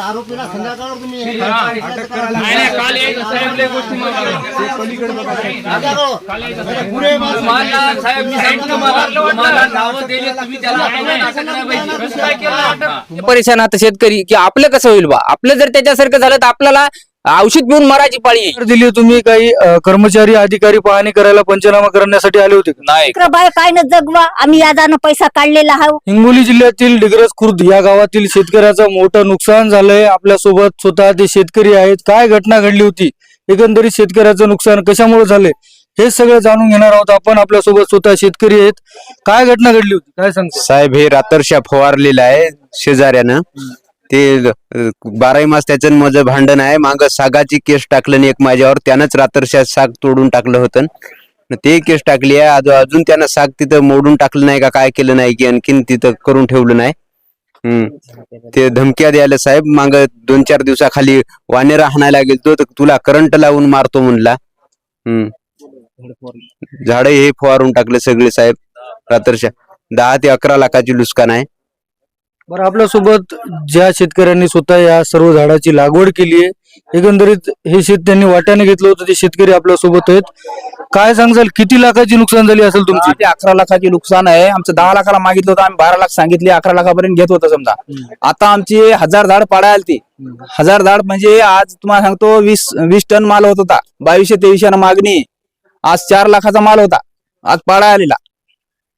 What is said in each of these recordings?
आरोपीला तुम्ही काल? परेशान आता शेतकरी की आपलं कसं होईल बा? आपलं जर त्याच्यासारखं झालं तर आपल्याला औषध पिऊन मरायची पाळी. येईल. दिली तुम्ही काही अ, कर्मचारी अधिकारी पाहणी करायला पंचनामा करण्यासाठी आले होते का? नाही. बाय काय न जगवा आम्ही यादानं पैसा काढलेला आहो. हिंगोली जिल्ह्यातील डिग्रस खुर्द या गावातील शेतकऱ्याचं मोठं नुकसान झालंय. आपल्यासोबत स्वतः ते शेतकरी आहेत. काय घटना घडली होती? एकंदरीत शेतकऱ्याचं नुकसान कशामुळे झाले हे सगळं जाणून घेणार आहोत आपण. आपल्यासोबत स्वतः शेतकरी आहेत. काय घटना घडली होती? काय सांगतो साहेब हे रातरशा फवारलेलं आहे शेजाऱ्यानं. ते बाराही मास त्याचं माझं भांडण आहे. माग सागाची केस टाकलं नाही एक माझ्यावर. त्यानंच रात्रशा साग तोडून टाकलं होतं. ते केस टाकली आहे. अजून अजून त्यानं साग तिथं मोडून टाकलं नाही का काय केलं नाही की आणखीन तिथं करून ठेवलं नाही. हम्म. ते धमक्या द्यायला साहेब माग दोन चार दिवसाखाली वानेरा हाणायला गेलतो तर तुला करंट लावून मारतो म्हणला. हम्म. झाडे हे फवारून टाकले सगळे साहेब रात्रशा. दहा ते अकरा लाखाची नुकसान आहे. बरं आपल्यासोबत ज्या शेतकऱ्यांनी स्वतः या सर्व झाडाची लागवड केली आहे एकंदरीत हे शेत त्यांनी वाट्याने घेतलं होतं ते शेतकरी आपल्यासोबत आहेत. काय सांगाल किती लाखाची नुकसान झाली असेल तुमची? ते अकरा लाखाची नुकसान आहे. आमचं दहा लाखाला मागितलं होतं आम्ही बारा लाख सांगितले अकरा लाखापर्यंत घेत होतो समजा. आता आमची हजार झाड पाडायला आलती. हजार झाड म्हणजे आज तुम्हाला सांगतो वीस वीस टन माल होत होता. बावीसशे तेवीसशे मागणी. आज चार लाखाचा माल होता आज पाडा आलेला.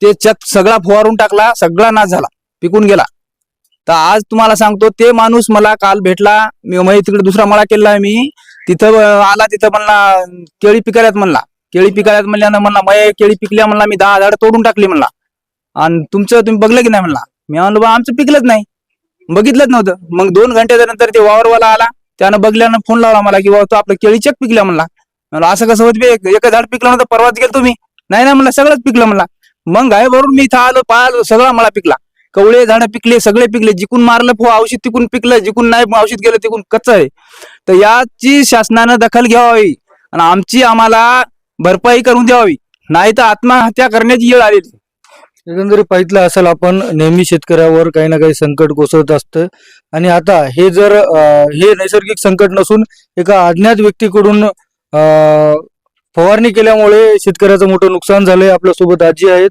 ते चक सगळा फवारून टाकला सगळा नाश झाला पिकून गेला. तर आज तुम्हाला सांगतो ते माणूस मला काल भेटला. मी म्हणजे तिकडे दुसरा मळा केला मी. तिथं आला तिथं म्हणला केळी पिकाऱ्यात म्हणला. केळी पिकाऱ्यात म्हणल्यानं म्हणला मय केळी पिकल्या म्हणला मी दहा झाड तोडून टाकली म्हणला. आणि तुमचं तुम्ही बघलं की नाही म्हणला. मी म्हणलो बा आमचं पिकलंच नाही. बघितलंच नव्हतं. मग दोन घंट्याच्या नंतर ते वावरवाला आला. त्यानं बघल्यानं फोन लावला मला की बाबा तो आपलं केळी चेक पिकल्या म्हणला. म्हणलं असं कसं होत बे? एक एक झाड पिकलं नव्हतं परवाच गेलो तुम्ही. नाही नाही म्हणलं सगळंच पिकलं म्हणला. मग गाय भरून मी इथं आलो पाहिलं सगळा मला पिकला. कवळे झाडं पिकले सगळे पिकले जिकून मारलं फो औषध तिकून पिकलं जिकून नाही औषध गेलं तिकून कच्च आहे. तर याची शासनानं दखल घ्यावी आणि आमची आम्हाला भरपाई करून द्यावी. नाही तर आत्महत्या करण्याची वेळ आलेली. एकंदरीत पाहितलं असेल आपण नेहमी शेतकऱ्यावर काही ना काही संकट कोसळत असतं. आणि आता हे जर हे नैसर्गिक संकट नसून एका अज्ञात व्यक्तीकडून अं, फवारणी केल्यामुळे शेतकऱ्याचं मोठं नुकसान झालंय. आपल्यासोबत आजी आहेत.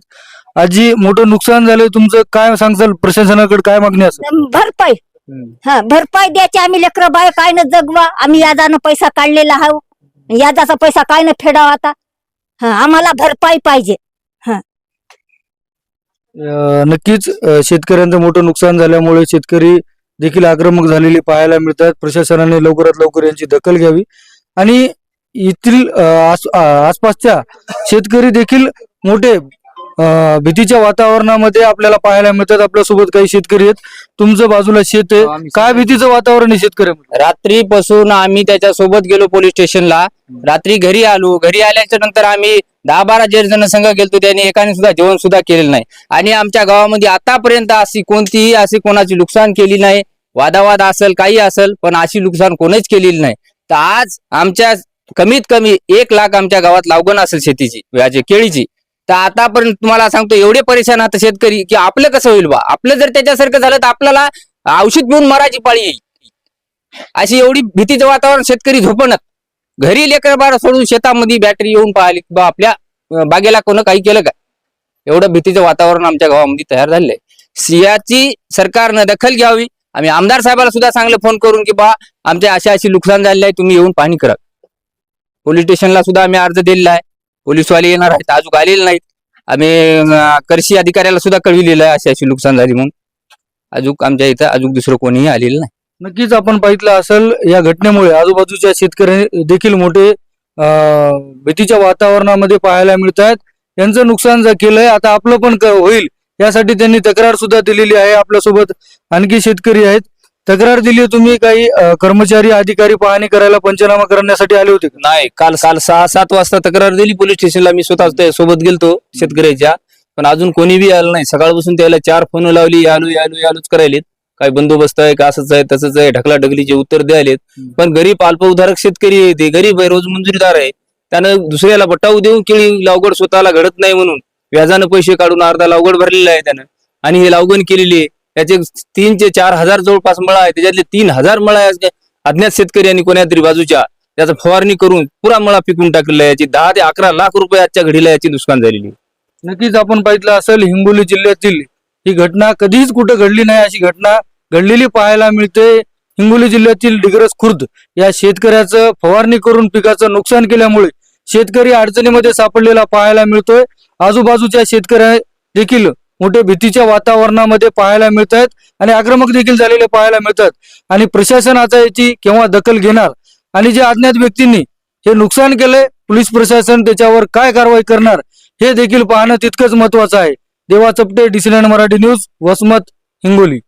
आजी मोठं नुकसान झालंय तुमचं काय सांगसाल प्रशासनाकडे काय मागणी असेल? भरपाई. हा भरपाई द्यायची आम्ही लेकर बाय काय न जगवा. आम्ही यादानं पैसा काढलेला आहो. यादाचा पैसा काय न फेडावा आता. हा आम्हाला भरपाई पाहिजे. अं, नक्कीच अं, शेतकऱ्यांचं मोठं नुकसान झाल्यामुळे शेतकरी देखील आक्रमक झालेले पाहायला मिळतात. प्रशासनाने लवकरात लवकर यांची दखल घ्यावी. आणि येथील अं, आस- अं, आसपासच्या शेतकरी देखील मोठे भीतीच्या वातावरणामध्ये आपल्याला पाहायला मिळतात. आपल्यासोबत काही शेतकरी आहेत. तुमचं बाजूला शेत आहे. काय भीतीचं वातावरण आहे शेतकऱ्यामध्ये? रात्रीपासून आम्ही त्याच्या सोबत गेलो पोलीस स्टेशनला. रात्री घरी आलो. घरी आल्याच्यानंतर आम्ही दहा बारा जण जण संघ गेलतो. त्यांनी एकाने सुद्धा जेवण सुद्धा केलेलं नाही. आणि आमच्या गावामध्ये आतापर्यंत अशी कोणतीही अशी कोणाची नुकसान केली नाही. वादावाद असेल काही असेल पण अशी नुकसान कोणीच केलेली नाही. तर आज आमच्या कमीत कमी एक लाख आमच्या गावात लावगण असेल शेतीची केळीची. तर आतापर्यंत तुम्हाला सांगतो एवढे परेशान आता शेतकरी की आपलं कसं होईल बा? आपलं जर त्याच्यासारखं झालं तर आपल्याला औषध पिऊन मराची पाळी येईल. अशी एवढी भीतीचं वातावरण शेतकरी झोपणत घरी लेकर बाळ सोडून शेतामध्ये बॅटरी येऊन पाहिली बा आपल्या बागेला कोण काही केलं का? एवढं भीतीचं वातावरण आमच्या गावामध्ये तयार झालेलं आहे सियाची सरकारनं दखल घ्यावी. आम्ही आमदार साहेबाला सुद्धा चांगलं फोन करून की बा आमच्या अशी अशी नुकसान झालेलं आहे तुम्ही येऊन पाहणी करा. पोलीस स्टेशनला सुद्धा आम्ही अर्ज दिलेला आहे. पोलीसवाले येणार आहेत अजून आलेले नाहीत. आम्ही अं, कृषी अधिकाऱ्याला सुद्धा कळविलेलं आहे अशी अशी नुकसान झाली म्हणून. अजून आमच्या इथं अजून दुसरं कोणीही आलेलं नाही. नक्कीच आपण पाहितलं असेल या घटनेमुळे आजूबाजूच्या शेतकरी देखील मोठे अं, भीतीच्या वातावरणामध्ये पाहायला मिळत आहेत यांचं नुकसान जर केलंय आता आपलं पण क- होईल. यासाठी त्यांनी तक्रार सुद्धा दिलेली आहे आपल्यासोबत. आणखी शेतकरी आहेत. तक्रार दिली तुम्ही काही अं, कर्मचारी अधिकारी पाहणी करायला पंचनामा करण्यासाठी आले होते का? नाही काल काल सहा सात वाजता तक्रार दिली पोलीस स्टेशनला. मी स्वतः त्या सोबत गेलतो शेतकऱ्याच्या. पण अजून कोणी बी आलं नाही. सकाळपासून त्याला चार फोन लावली यालू यालू यालूच करायलेत. काय बंदोबस्त आहे का असंच आहे तसंच आहे ढकला ढकलीचे उत्तर द्यायलेत. पण गरीब अल्पउधारक शेतकरी आहे ते. गरीब आहे रोज मंजुरीदार आहे. त्यानं दुसऱ्याला बटाऊ देऊन केळी लावगड स्वतःला घडत नाही म्हणून. व्याजानं पैसे काढून अर्धा लावगड भरलेला आहे त्यानं. आणि हे लावगण केलेली आहे. याचे तीन ते चार हजार जवळपास मळा आहे. त्याच्यातले तीन हजार मळा आहे अज्ञात शेतकरी कोण्या तरी बाजूच्या. त्याचा फवारणी करून पुरा मळा पिकून टाकलेला याची दहा ते अकरा लाख रुपये आजच्या घडीला याची नुकसान झालेली नक्कीच आपण पाहिलं असेल हिंगोली जिल्ह्यातील ही घटना कधीच कुठं घडली नाही. अशी घटना घडलेली पाहायला मिळते. हिंगोली जिल्ह्यातील डिग्रस खुर्द या शेतकऱ्याचं फवारणी करून पिकाचं नुकसान केल्यामुळे शेतकरी अडचणीमध्ये सापडलेला पाहायला मिळतोय. आजूबाजूच्या शेतकऱ्या देखील मोठे भीतीच्या वातावरणामध्ये पाहायला मिळत आहेत आणि आक्रमक देखील झालेले पाहायला मिळतात. आणि प्रशासन आता याची केव्हा दखल घेणार? आणि जे अज्ञात व्यक्तींनी हे नुकसान केलंय पोलीस प्रशासन त्याच्यावर काय कारवाई करणार? हे देखील पाहणं तितकंच महत्वाचं आहे. देवा चपटे डिसिलंड मराठी न्यूज वसमत हिंगोली.